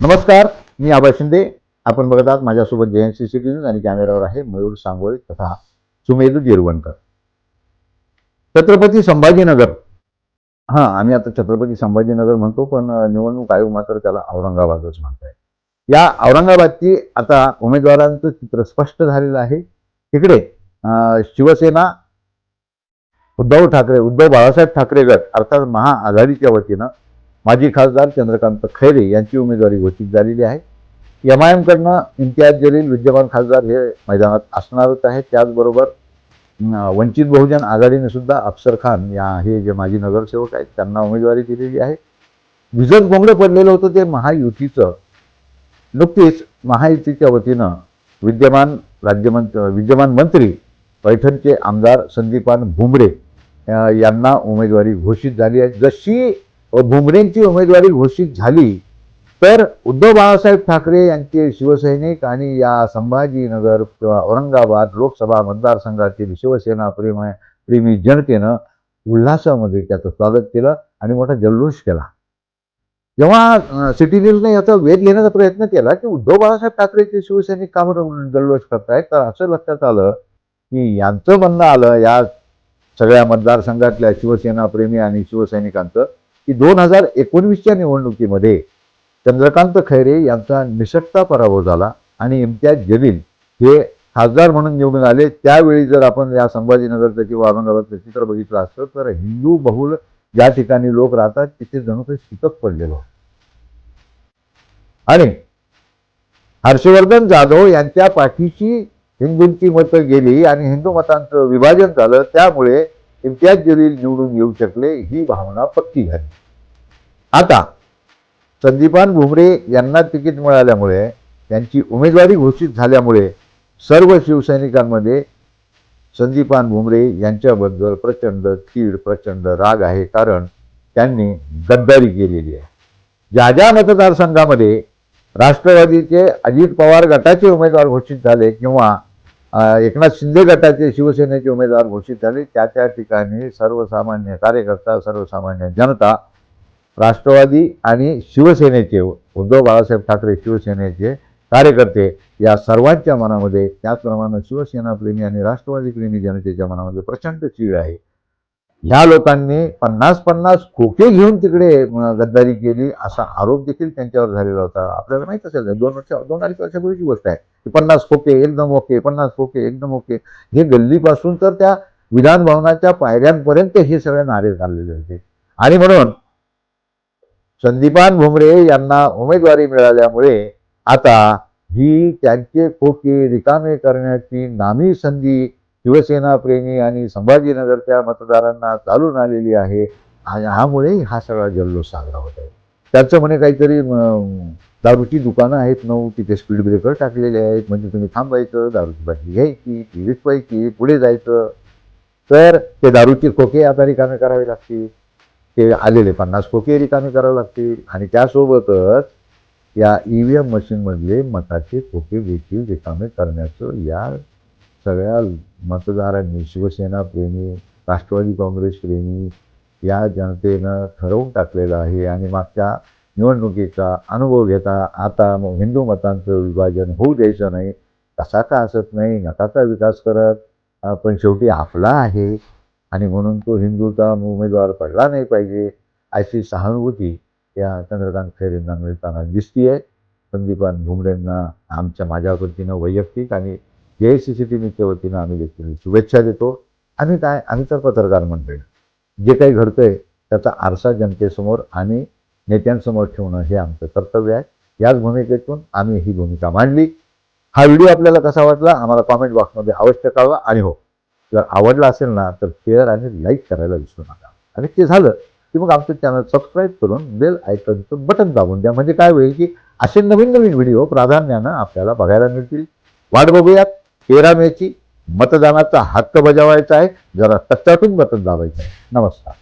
नमस्कार मी आबा शिंदे. आपण बघत आहात माझ्यासोबत जयंत सी न्यूज आणि कॅमेरावर आहे मयूर सांगोळे तथा सुमेध जिरवणकर. छत्रपती संभाजीनगर. हां आम्ही आता छत्रपती संभाजीनगर म्हणतो पण निवडणूक आयोग मात्र त्याला औरंगाबादच म्हणताय. या औरंगाबादची आता उमेदवारांचं चित्र स्पष्ट झालेलं आहे. तिकडे शिवसेना उद्धव ठाकरे उद्धव बाळासाहेब ठाकरे गट अर्थात महाआघाडीच्या वतीनं माजी खासदार चंद्रकांत खैरे यांची उमेदवारी घोषित झालेली आहे. एम आय एमकडनं इम्तियाज जलील विद्यमान खासदार हे मैदानात असणारच आहे त्याचबरोबर वंचित बहुजन आघाडीने सुद्धा अफसर खान या हे जे माजी नगरसेवक आहेत त्यांना उमेदवारी दिलेली आहे. विजत कोंबडे पडलेलं होतं ते महायुतीचं. नुकतीच महायुतीच्या वतीनं विद्यमान राज्यमंत्री विद्यमान मंत्री पैठणचे आमदार संदीपान भुमरे यांना उमेदवारी घोषित झाली आहे. जशी भुमरेंची उमेदवारी घोषित झाली तर उद्धव बाळासाहेब ठाकरे यांचे शिवसैनिक आणि या संभाजीनगर किंवा औरंगाबाद लोकसभा मतदारसंघातील शिवसेना प्रेम प्रेमी जनतेनं उल्हासामध्ये त्याचं स्वागत केलं आणि मोठा जल्लोष केला. जेव्हा सिटी न्यूजने याचा वेध घेण्याचा प्रयत्न केला की उद्धव बाळासाहेब ठाकरेचे शिवसैनिक का जल्लोष करतायत तर असं लक्षात आलं की यांचं म्हणणं आलं या सगळ्या मतदारसंघातल्या शिवसेना प्रेमी आणि शिवसैनिकांचं की दोन हजार एकोणवीसच्या निवडणुकीमध्ये चंद्रकांत खैरे यांचा निसटता पराभव झाला आणि इम्तियाज जलील हे खासदार म्हणून निवडून आले. त्यावेळी जर आपण या संभाजीनगरचं किंवा औरंगाबादचं चित्र बघितलं असतं तर हिंदू बहुल ज्या ठिकाणी लोक राहतात तिथे जणू ते शिकत पडलेलं आणि हर्षवर्धन जाधव यांच्या पाठीची हिंदूंची मतं गेली आणि हिंदू मतांचं विभाजन झालं. त्यामुळे इम्तियाज जलील निवडून येऊ शकले ही भावना पक्की झाली. आता संदीपान भुमरे यांना तिकीट मिळाल्यामुळे त्यांची उमेदवारी घोषित झाल्यामुळे सर्व शिवसैनिकांमध्ये संदीपान भुमरे यांच्याबद्दल प्रचंड कीड प्रचंड राग आहे कारण त्यांनी गद्दारी केलेली आहे. ज्या ज्या मतदारसंघामध्ये राष्ट्रवादीचे अजित पवार गटाचे उमेदवार घोषित झाले किंवा एकनाथ शिंदे गटाचे शिवसेनेचे उमेदवार घोषित झाले. त्या त्या ठिकाणी सर्वसामान्य कार्यकर्ता सर्वसामान्य जनता राष्ट्रवादी आणि शिवसेनेचे उद्धव बाळासाहेब ठाकरे शिवसेनेचे कार्यकर्ते या सर्वांच्या मनामध्ये त्याचप्रमाणे शिवसेना प्रेमी आणि राष्ट्रवादी प्रेमी जनतेच्या मनामध्ये प्रचंड चीड आहे. ह्या लोकांनी पन्नास पन्नास खोके घेऊन तिकडे गद्दारी केली असा आरोप देखील त्यांच्यावर झालेला होता. आपल्याला माहीत असेल दोन वर्ष दोन अडीच वर्षापूर्वीची गोष्ट आहे. पन्नास खोके एकदम ओके पन्नास खोके एकदम ओके. हे गल्लीपासून तर त्या विधान भवनाच्या पायऱ्यांपर्यंत हे सगळे नारे चाललेले होते. आणि म्हणून संदीपान भुमरे यांना उमेदवारी मिळाल्यामुळे आता ही त्यांचे खोके रिकामे करण्याची नामी संधी शिवसेना प्रेमी आणि संभाजीनगरच्या मतदारांना चालून आलेली आहे. आणि ह्यामुळे हा सगळा जल्लोष साजरा होत आहे. त्याचं म्हणे काहीतरी दारूची दुकानं आहेत नऊ तिथे स्पीड ब्रेकर टाकलेले आहेत. म्हणजे तुम्ही थांबायचं दारूची बाटली घ्यायची ती विकवायची पुढे जायचं. तर ते दारूचे खोके आता रिकामे करावे लागतील. ते आलेले पन्नास खोके रिकामे करावे लागतील. आणि त्यासोबतच या ई व्ही एम मशीनमधले मताचे खोके देखील रिकामे करण्याचं या सगळ्या मतदारांनी शिवसेना प्रेमी राष्ट्रवादी काँग्रेस प्रेमी या जनतेनं ठरवून टाकलेलं आहे. आणि मागच्या निवडणुकीचा अनुभव घेता आता मग हिंदू मतांचं विभाजन होऊ द्यायचं नाही तसा का असत नाही नकाचा विकास करत पण शेवटी आपला आहे. आणि म्हणून तो हिंदूचा उमेदवार पडला नाही पाहिजे अशी सहानुभूती या चंद्रकांत खैरेंना मिळताना दिसतीये. संदीपान भुमरेंना आमच्या माझ्या वतीनं वैयक्तिक आणि J I C C T व्हीच्या वतीनं आम्ही देखील शुभेच्छा देतो. आणि काय आम्ही तर पत्रकार मंडळ जे काही घडतंय त्याचा आरसा जनतेसमोर आणि नेत्यांसमोर ठेवणं हे आमचं कर्तव्य आहे. याच भूमिकेतून आम्ही ही भूमिका मांडली. हा व्हिडिओ आपल्याला कसा वाटला आम्हाला कॉमेंट बॉक्समध्ये अवश्य कळवा. आणि हो जर आवडला असेल ना तर शेअर आणि लाईक करायला विसरू नका. आणि ते झालं की मग आमचं चॅनल सबस्क्राईब करून बेल आयकॉनचं बटन दाबून द्या. म्हणजे काय होईल की असे नवीन नवीन व्हिडिओ प्राधान्यानं आपल्याला बघायला मिळतील. वाट बघूयात. तेरा मेची मतदानाचा हक्क बजावायचा आहे. जरा टच्चाटून बटन दाबायचं आहे. नमस्कार.